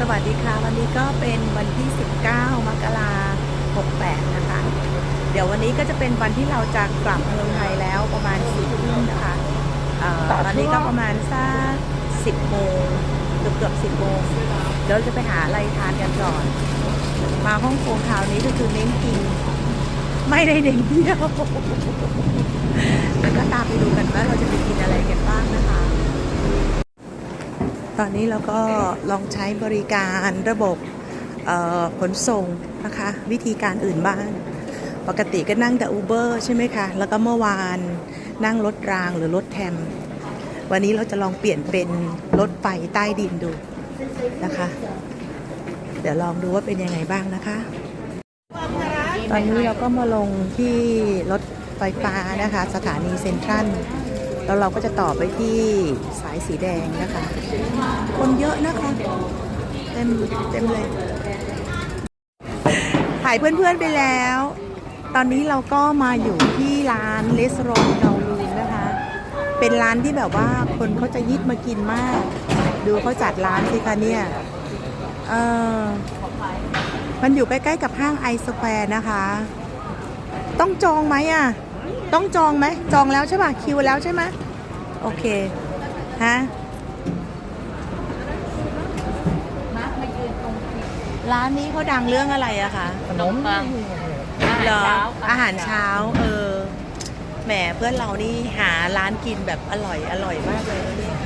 สวัสดีค่ะ วันนี้ก็เป็นวันที่ 19 มกราคม 68 นะคะ เดี๋ยววันนี้ก็จะเป็นวันที่เราจะกลับเมืองไทยแล้วประมาณ4ทุ่มนะคะตอนนี้ก็ประมาณสัก 10 โมงเกือบเกือบ 10 โมงเดี๋ยวจะไปหาอะไรทานกันก่อน มาฮ่องกงคราวนี้ก็คือเน้นกิน ไม่ได้เน้นเที่ยวแล้วก็ตามไปดูกันว่าเราจะไปกินอะไรกัน ตอนนี้เราก็ลองใช้บริการระบบขนส่งนะคะ วิธีการอื่นบ้าง ปกติก็นั่งแต่ Uber ใช่ไหมคะ แล้วก็เมื่อวานนั่งรถรางหรือรถแทม วันนี้เราจะลองเปลี่ยนเป็นรถไฟใต้ดินดูนะคะ เดี๋ยวลองดูว่าเป็นยังไงบ้างนะคะ ตอนนี้เราก็มาลงที่รถไฟฟ้านะคะ สถานีเซ็นทรัล แล้วเราก็จะต่อไปที่สายสีแดงนะคะ คนเยอะนะคะ เต็มเต็มเลย ถ่ายเพื่อนๆไปแล้ว ตอนนี้เราก็มาอยู่ที่ร้านเลสรองเกาลูนนะคะ เป็นร้านที่แบบว่าคนเขาจะยิดมากินมาก ดูเขาจัดร้านสิคะเนี่ย เออมันอยู่ใกล้ๆกับห้างไอสแควร์นะคะ ต้องจองไหมอะ ต้องจองไหม จองแล้วใช่ป่ะ คิวแล้วใช่ไหม โอเค ฮะ ร้านนี้เขาดังเรื่องอะไรอะคะขนมปังเหรออาหารเช้า เออ แหมเพื่อนเรานี่หาร้านกินแบบอร่อยอร่อยมากเลยนะเนี่ย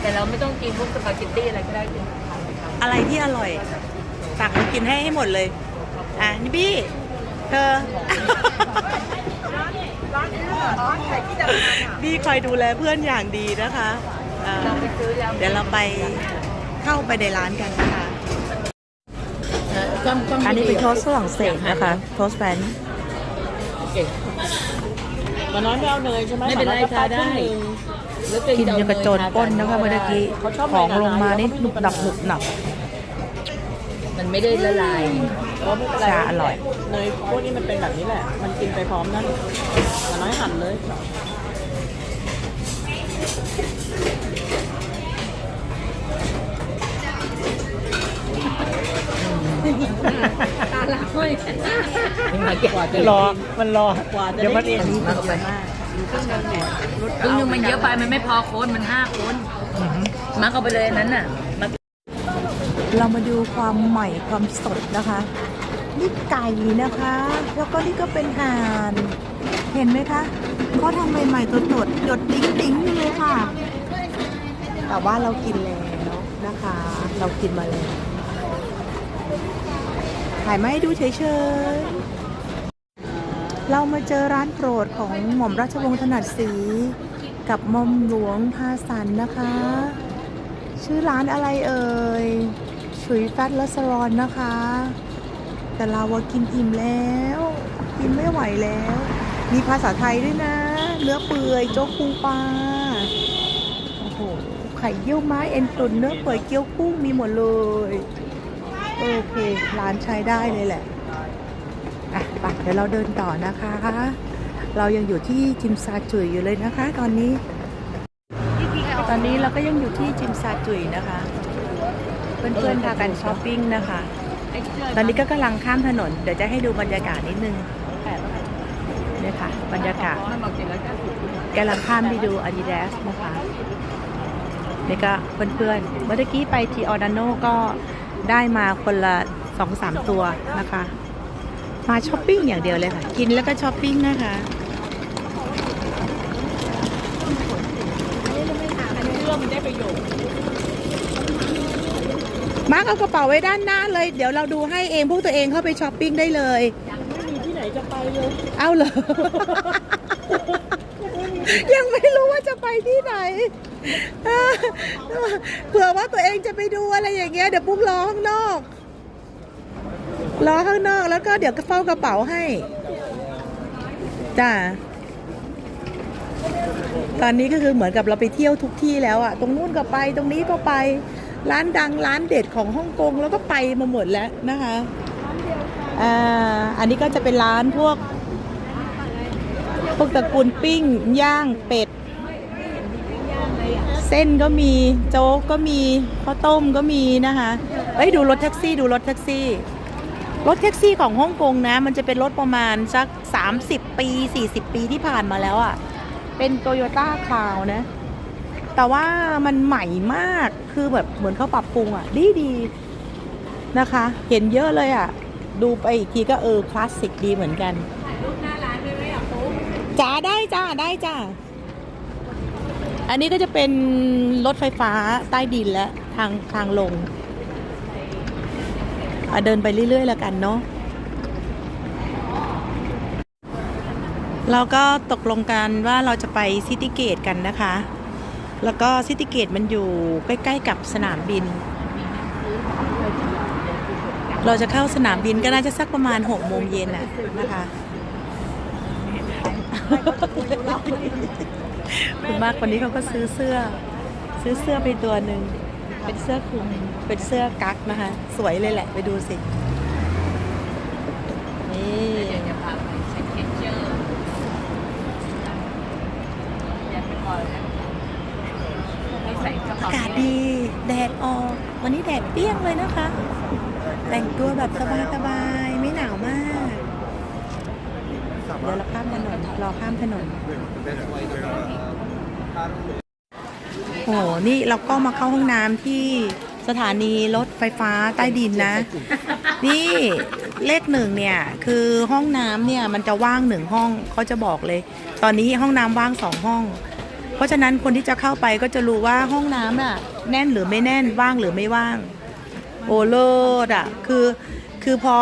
แต่เราไม่ต้องกินพวกสปาเกตตี้อะไรก็ได้กินอะไรที่อร่อย ตักมากินให้ให้หมดเลย อะนี่พี่เธอ พี่คอยดูแลเพื่อนอย่างดีนะคะอ่าเราไปซื้อยำเดี๋ยวเราไปเข้าไปในร้านกันนะคะกล้องกล้องอันนี้เป็นโทสต์ฝรั่งเศสนะคะโทสต์แฟนมาน้อยไม่เอาเนยใช่ไหมไม่เป็นไรมาอยทาได้แล้วกินยังกระโจนก้นนะคะเมื่อกี้เขาชอบของลงมานี่หนุบหนับหนุบหนับ มันไม่ได้ละลาย ก็ไม่เป็นไรชาอร่อย เนยพวกนี้มันเป็นแบบนี้แหละ มันกินไปพร้อมนั่นมาน้อยหั่นเลยตาละห้อยมาเก็บกว่าจะรอ มันรอกว่าจะเดี๋ยวมันได้กินมากไปครึ่งนึงมันเยอะไปมันไม่พอคนมันห้าคนมาเข้าไปเลยอันนั้นน่ะมาเรามาดูความใหม่ความสดนะคะ นี่ไก่นะคะ แล้วก็นี่ก็เป็นห่านเห็นไหมคะเขาทำใหม่ๆตัวดๆหยดติ๊งติ๊งๆอยู่เลยค่ะ แต่ว่าเรากินแล้วนะคะ เรากินมาแล้วถ่ายมาให้ดูเฉยๆ เรามาเจอร้านโปรดของหม่อมราชวงศ์ถนัดศรีกับหม่อมหลวงพาสันนะคะ ชื่อร้านอะไรเอ่ยฉุยแฟตและสรอนนะคะ แต่เราว่ากินอิ่มแล้ว กินไม่ไหวแล้ว มีภาษาไทยด้วยนะ เนื้อเปื่อยโจ๊กปูปลาโอ้โหไข่เยี่ยวไม้เอ็นตุนเนื้อเปื่อยเกี๊ยวกุ้งมีหมดเลยโอเคร้านใช้ได้เลยแหละอะไปเดี๋ยวเราเดินต่อนะคะ เรายังอยู่ที่จิมซาจุยอยู่เลยนะคะ ตอนนี้ ตอนนี้เราก็ยังอยู่ที่จิมซาจุยนะคะ เพื่อนๆพากันช้อปปิ้งนะคะ ตอนนี้ก็กำลังข้ามถนน เดี๋ยวจะให้ดูบรรยากาศนิดนึงเนี่ยค่ะ บรรยากาศกำลังข้ามไปดู Adidas นะคะนี่ก็เพื่อนๆ เมื่อกี้ไปทีออร์ดานโนก็ได้มาคนละสองสามตัวนะคะ มาช้อปปิ้งอย่างเดียวเลยค่ะ กินแล้วก็ช้อปปิ้งนะคะเพื่อมันได้ประโยชน์ มาร์กเอากระเป๋าไว้ด้านหน้าเลย เดี๋ยวเราดูให้เองพวกตัวเองเข้าไปช้อปปิ้งได้เลยไม่มีที่ไหนจะไปเลยเอาเหรอ ยังไม่รู้ว่าจะไปที่ไหนเออเผื่อว่าตัวเองจะไปดูอะไรอย่างเงี้ยเดี๋ยวปุ๊กรอข้างนอก รอข้างนอกแล้วก็เดี๋ยวก็เฝ้ากระเป๋าให้จ้าตอนนี้ก็คือเหมือนกับเราไปเที่ยวทุกที่แล้วอะตรงนู้นก็ไปตรงนี้ก็ไป ร้านดังร้านเด็ดของฮ่องกงแล้วก็ไปมาหมดแล้วนะคะอ่าอันนี้ก็จะเป็นร้านพวก พวกตระกูลปิ้งย่างเป็ด เส้นก็มีโจ๊กก็มีข้าวต้มก็มีนะคะเอ้ยดูรถแท็กซี่ดูรถแท็กซี่รถแท็กซี่ของฮ่องกงนะ มันจะเป็นรถประมาณสัก 30 ปี 40 ปีที่ผ่านมาแล้วอะ่ะ เป็นโตโยต้าคาวนะ แต่ว่ามันใหม่มากคือแบบเหมือนเขาปรับปรุงอะ่ะ ดีดีๆนะคะ เห็นเยอะเลยอะ่ะ ดูไปอีกทีก็เออคลาสสิกดีเหมือนกันจ้าได้จ้าได้จ้าอันนี้ก็จะเป็นรถไฟฟ้าใต้ดินและทางทางลงอะเดินไปเรื่อยๆแล้วกันเนาะเราก็ตกลงกันว่าเราจะไปซิตี้เกตกันนะคะ แล้วก็ซิตี้เกตมันอยู่ใกล้ๆกับสนามบิน เราจะเข้าสนามบินก็น่าจะสักประมาณ6โมงเย็นน่ะนะคะคุณมากวันนี้เขาก็ซื้อเสื้อ ซื้อเสื้อไปตัวหนึ่งเป็นเสื้อคลุมเป็นเสื้อกั๊กนะคะ สวยเลยแหละ ไปดูสิ นี่เดี๋ยวจะพาไปเช็คเก็ตเจอร์ย่าไปก่อนนะให้ใส่กระ อาเป๋ากาศดี แดดออก วันนี้แดดเปรี้ยงเลยนะคะ แต่งตัวแบบสบายๆไม่หนาวมาก เดี๋ยวเราข้ามถนนรอข้ามถนน โอ้โห นี่เราก็มาเข้าห้องน้ำที่สถานีรถไฟฟ้าใต้ดินนะ นี่เลขหนึ่งเนี่ย คือห้องน้ำเนี่ย มันจะว่างหนึ่งห้องเขาจะบอกเลย ตอนนี้ห้องน้ำว่างสองห้อง เพราะฉะนั้นคนที่จะเข้าไปก็จะรู้ว่าห้องน้ำน่ะ แน่นหรือไม่แน่นว่างหรือไม่ว่าง โอเลิศอะคือคือพอ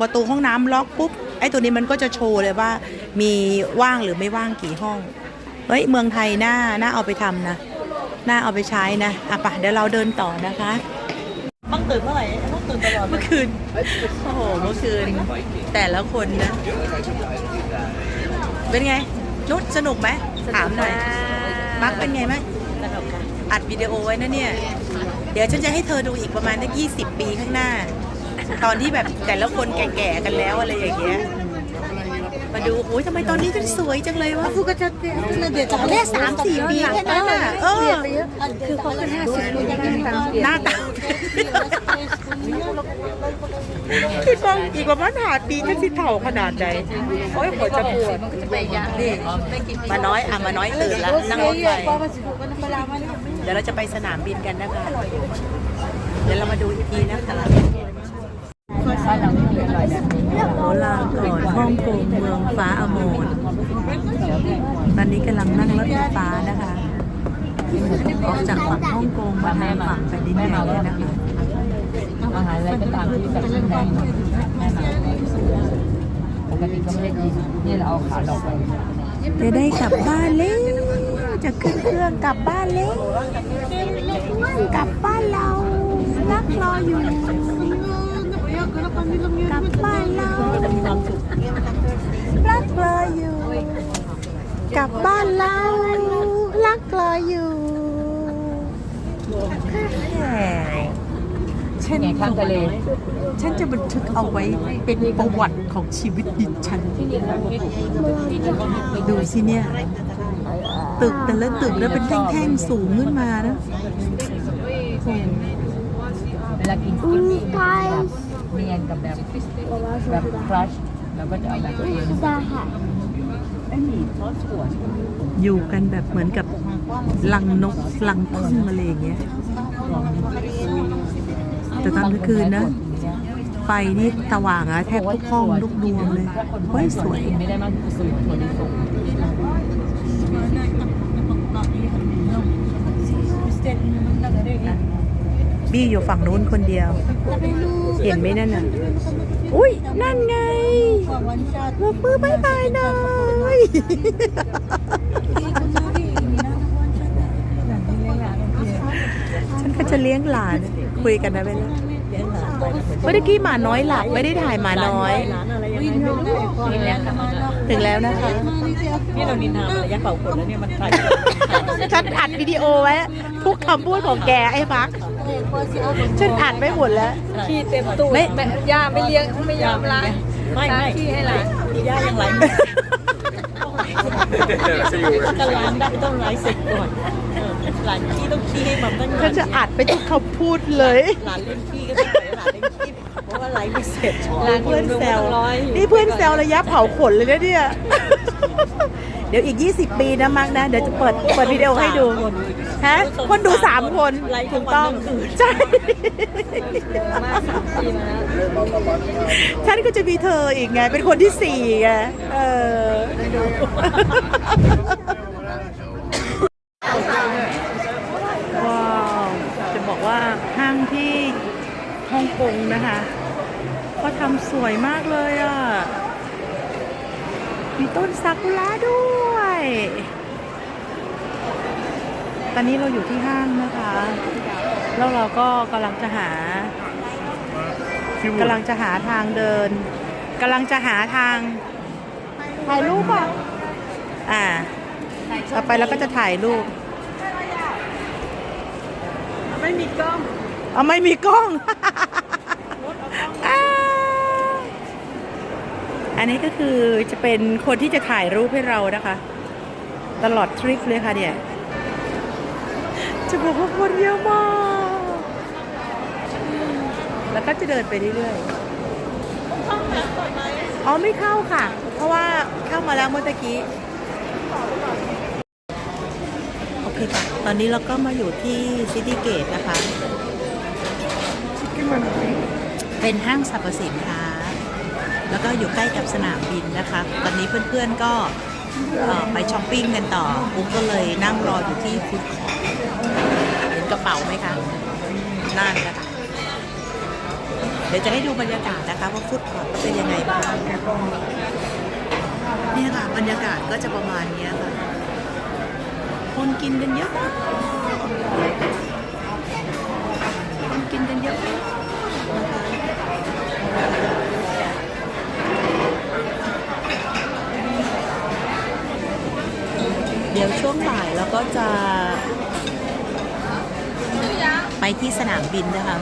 ประตูห้องน้ำล็อกปุ๊บไอ้ตัวนี้มันก็จะโชว์เลยว่า มีว่างหรือไม่ว่างกี่ห้องเฮ้ยเมืองไทยน่าน่าเอาไปทำนะน่าเอาไปใช้นะอะปะเดี๋ยวเราเดินต่อนะคะต้องตื่นเมื่อไหร่ต้องตื่นตลอดเมื่อคืนโอ้โหเมื่อคืน แต่ละคนนะเป็นไงนุชสนุกไหมถามหน่อย มักเป็นไงไหมสนุกค่ะอัดวิดีโอไว้นะเนี่ย เดี๋ยวฉันจะให้เธอดูอีกประมาณได้ยี่สิบปีข้างหน้า ตอนที่แบบแต่ละคนแก่ๆกันแล้วอะไรอย่างเงี้ย มาดูโอ้ยทำไมตอนนี้ฉันสวยจังเลยวะ ก็จะเด็ดแค่สามสี่ปีแค่นั้นอะเออ คือเขาเป็นห้าสิบปียังไม่ตามเปลี่ยนหน้าตาคิดว่าอีกประมาณหาปีฉันสิเถ่าขนาดไหนโอ้ยหัวจะปวดมันก็จะปยานี่ไม่กินมาน้อยอะมาน้อยตื่นแล้วนั่งรถไฟเดี๋ยวเราจะไปสนามบินกันนะคะ เดี๋ยวเรามาดูอีกทีนะคะ บ้านเราไม่มีอร่อยแบบนี้ โอลาก่อนฮ่องกงเมืองฟ้าอโมน ตอนนี้กำลังนั่งรถไฟฟ้านะคะ ออกจากฝั่งฮ่องกงมาทางฝั่งแผ่นดินใหญ่เลยนะคะอาหารอะไรก็ตามที่แบบแพงแม่มาปกติก็ไม่ได้กินนี่เราเอาขาดอกไปจะได้กลับบ้านแล้วจะขึ้นเครื่องกลับบ้านแล้วกลับบ้านเรารักรออยู่กลับบ้านเรา รักรออยู่ กลับบ้านเรารักรออยู่ฉันไงข้างทะเลฉันจะบันทึกเอาไว้เป็นประวัติของชีวิตดิฉัน ดูสิเนี่ย ตึกแต่ละตึกแล้วเป็นแท่งๆสูงขึ้นมานะเวลากินสกินนี่เนียนกับแบบแบบครัช เราก็จะเอาแบบอื่นอยู่กันแบบเหมือนกับลังนกลังพึ่งอะไรอย่างเงี้ย แต่ตอนกลางคืนนะ ไฟนี่สว่างอะแทบทุกห้องทุกดวงเลยเฮ้ยสวยกินไม่ได้มากคือสูตรถั่วลิสงบี้อยู่ฝั่งนู้นคนเดียว เห็นไหมนั่นน่ะ อุ้ยนั่นไงยกมือบายบายหน่อยฉันก็จะเลี้ยงหลานคุยกันนะเวลยเมื่อกี้หมาน้อยหลับไม่ได้ถ่ายหมาน้อย ร้านอะไรยังไงไม่รู้กินแล้วค่ะถึงแล้วนะคะนี่เรานินทาอะไรยักษ์เป่าขนแล้วเนี่ยมันใครฉันอัดวิดีโอไว้ทุกคำพูดของแกไอ้พักฉันอัดไม่หมดแล้วขี้เต็มตู้ไม่ไม่ย่าไม่เลี้ยงไม่ยอมล้างไม่ล้างไม่ขี้ให้หลานย่ายังไลฟ์ก็ล้างได้ต้องไลฟ์เสร็จก่อนหลานขี้ต้องขี้ให้มันตั้งก็จะอัดไปทุกคำพูดเลยหลานเล่นขี้ก็ต้องปล่อยให้หลานเล่นขี้เพ ราะว่าไลฟ์ไม่เสร็จเพื่อนแซวร้อยอยู่นี่เพื่อนแซวระยะเผาขนเลยนะเนี่ย เดี๋ยวอีก 20 ปีนะมักนะ เดี๋ยวจะเปิดเปิดวิดีโอให้ดูฮะคนดู 3 คนไลฟ์ถูกต้องทั้งวันทั้งคืนใช่มากสามปีมาแล้วฉันก็จะมีเธออีกไง เป็นคนที่สี่ไง เออว้าว จะบอกว่าห้างที่ฮ่องกงนะคะก็ ทำสวยมากเลยอะ มีต้นซากุระด้วย ตอนนี้เราอยู่ที่ห้างนะคะ แล้วเราก็กำลังจะหากำลังจะหาทางเดินกำลังจะหาทางถ่ายรูปอะอ่าต่อไปเราก็จะถ่ายรูป ไม่มีกล้องเอาไม่มีกล้อง อันนี้ก็คือจะเป็นคนที่จะถ่ายรูปให้เรานะคะ ตลอดทริปเลยค่ะเนี่ยจะบอกว่าคนเยอะมาก แล้วก็จะเดินไปเรื่อยๆอ๋อไม่เข้าค่ะ เพราะว่าเข้ามาแล้วเมื่อตะกี้โอเคค่ะ ตอนนี้เราก็มาอยู่ที่ซิตี้เกตนะคะ เป็นห้างสรรพสินค้า แล้วก็อยู่ใกล้กับสนามบินนะคะ ตอนนี้เพื่อนๆก็ไปช้อปปิ้งกันต่อปุ๊กก็เลยนั่งรออยู่ที่ฟูดคอร์ทเห็นกระเป๋าไหมคะนั่นนะคะเดี๋ยวจะให้ดูบรรยากาศนะคะว่าฟูดคอร์ทเป็นยังไงบ้างนี่ค่ะบรรยากาศก็จะประมาณนี้ค่ะ คนกินกันเยอะมากคนกินกันเยอะมากนะคะเดี๋ย วงบ่ายเราก็จะไปที่สนามบินนะคะ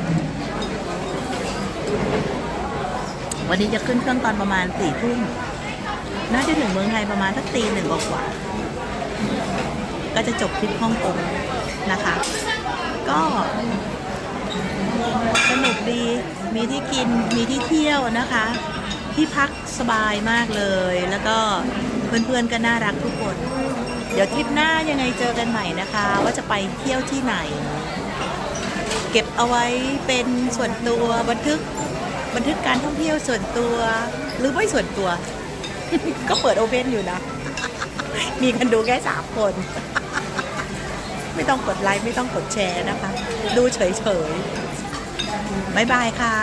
วันนี้จะขึ้นเครื่องตอนประมาณสี่ทุ่ม น่าจะถึงเมืองไทยประมาณสักตีหนึ่งกว่า ก็จะจบทริปฮ่องกงนะคะ ก็สนุกดี มีที่กิน มีที่เที่ยวนะคะ ที่พักสบายมากเลย แล้วก็เพื่อนๆก็น่ารักทุกคน เดี๋ยวทริปหน้ายังไงเจอกันใหม่นะคะ ว่าจะไปเที่ยวที่ไหน เก็บเอาไว้เป็นส่วนตัวบันทึกบันทึกการท่องเที่ยวส่วนตัว หรือไม่ส่วนตัว ก็เปิดโอเพนอยู่นะ มีกันดูแค่สามคน ไม่ต้องกดไลค์ไม่ต้องกดแชร์นะคะ ดูเฉยๆบ๊ายบายค่ะ